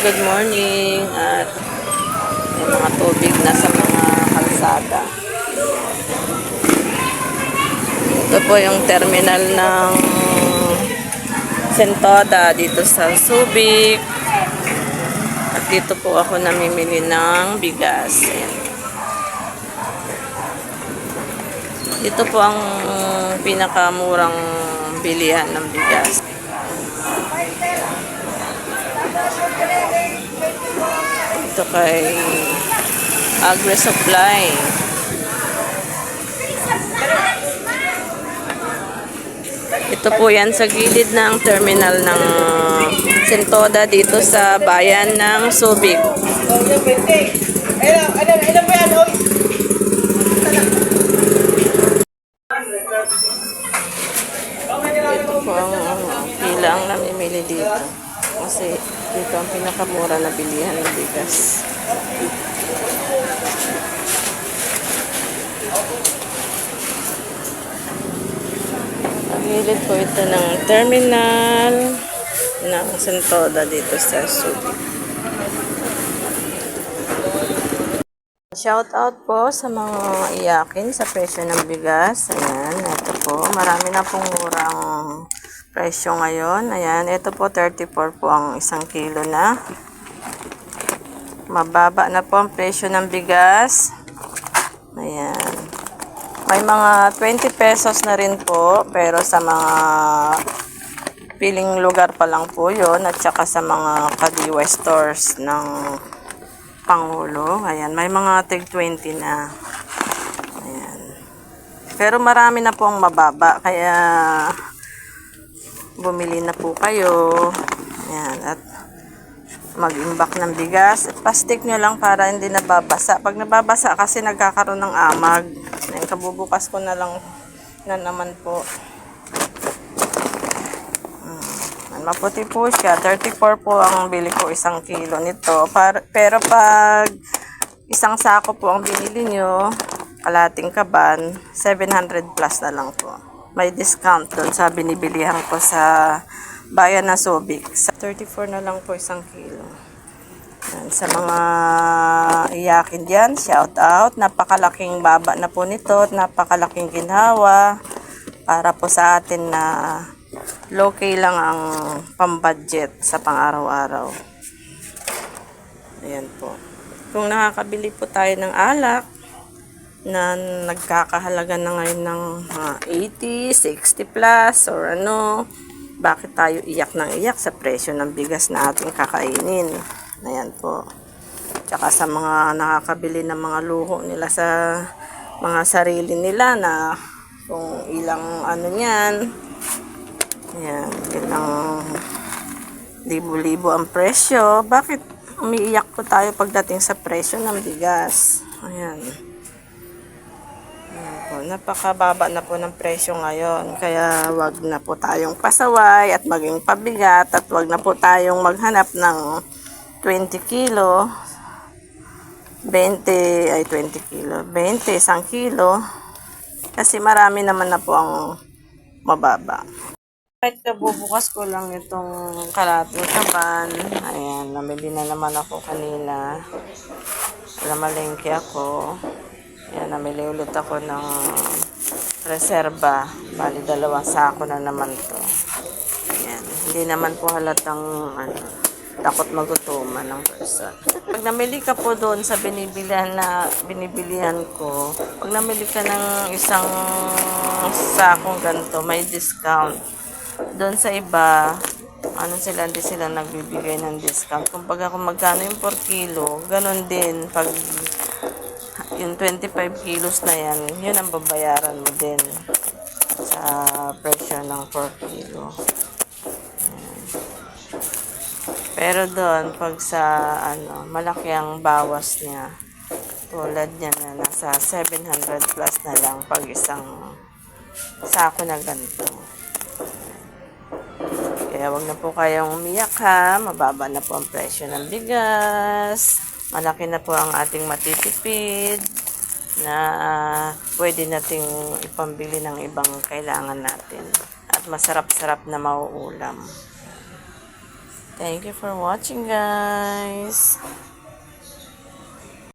good morning at may mga tubig na sa mga kalsada. Ito po yung terminal ng Sentoda dito sa Subic. At dito po ako namimili ng bigas. Ayan. Dito po ang pinakamurang bilihan ng bigas. Ito kay Agri Supply. Ito po yan sa gilid ng terminal ng Sentoda dito sa bayan ng Subic. Ito po ang ang pila ang namimili dito. Kasi dito ang pinakamura na bilihan ng bigas. Gilid po ito ng terminal ng Sentoda dito sa Subic. Shout out po sa mga iyakin sa presyo ng bigas. Ayan, ito po. Marami na pong murang presyo ngayon. Ayan, ito po 34 po ang isang kilo na. Mababa na po ang presyo ng bigas. Ayan. May mga 20 pesos na rin po, pero sa mga piling lugar pa lang po yon at saka sa mga kadiwa stores ng Pangulo. Ayan, may mga tig 20 na. Ayan. Pero marami na po ang mababa, kaya bumili na po kayo. Ayan, at mag-imbak ng bigas. Plastic nyo lang para hindi nababasa. Pag nababasa kasi nagkakaroon ng amag. Ayan, kabubukas ko na lang na naman po. Mm, Maputi po siya. 34 po ang bili ko isang kilo nito. Pero pag isang sako po ang binili nyo, kalating kaban, 700 plus na lang po. May discount doon sa binibilihan ko sa bayan na Subic. Sa 34 na lang po isang kilo. Yan, sa mga iyakin dyan, shout out. Napakalaking baba na po nito at napakalaking ginhawa para po sa atin na low key lang ang pambudget sa pang-araw-araw. Ayan po. Kung nakakabili po tayo ng alak na nagkakahalaga na ngayon ng mga 80, 60 plus or ano, bakit tayo iyak ng iyak sa presyo ng bigas na ating kakainin? Ayan po. Tsaka sa mga nakakabili ng mga luho nila sa mga sarili nila na kung ilang ano niyan. Ayan, ilang libo-libo ang presyo. Bakit umiiyak po tayo pagdating sa presyo ng bigas? Ayan. Po, napakababa na po ng presyo ngayon. Kaya wag na po tayong pasaway at maging pabigat at wag na po tayong maghanap ng 20 kilo. 20, ay 20 kilo. 20, isang kilo. Kasi marami naman na po ang mababa. Kahit kabubukas ko lang itong kalating kaban. Ayan, namili na naman ako kanina. Lamalengke ako. Ayan, namili ulit ako ng reserva. Bali, dalawang sako na naman to. Ayan, hindi naman po halatang ano, takot magutuman ng person. Pag namili ka po doon sa binibilihan na binibilihan ko, pag namili ka ng isang sakong ganito, may discount. Doon sa iba, ano sila, hindi sila nagbibigay ng discount. Pag kung magkano yung per kilo, ganun din. Pag yung 25 kilos na yan, yun ang babayaran mo din sa presyo ng per kilo. Pero doon, pag sa ano, malaki ang bawas niya. Tulad niya na nasa 700 plus na lang pag isang sako na ganito. Kaya wag na po kayong umiyak ha. Mababa na po ang presyo ng bigas. Malaki na po ang ating matitipid na pwede nating ipambili ng ibang kailangan natin. At masarap-sarap na mauulam. Thank you for watching, guys.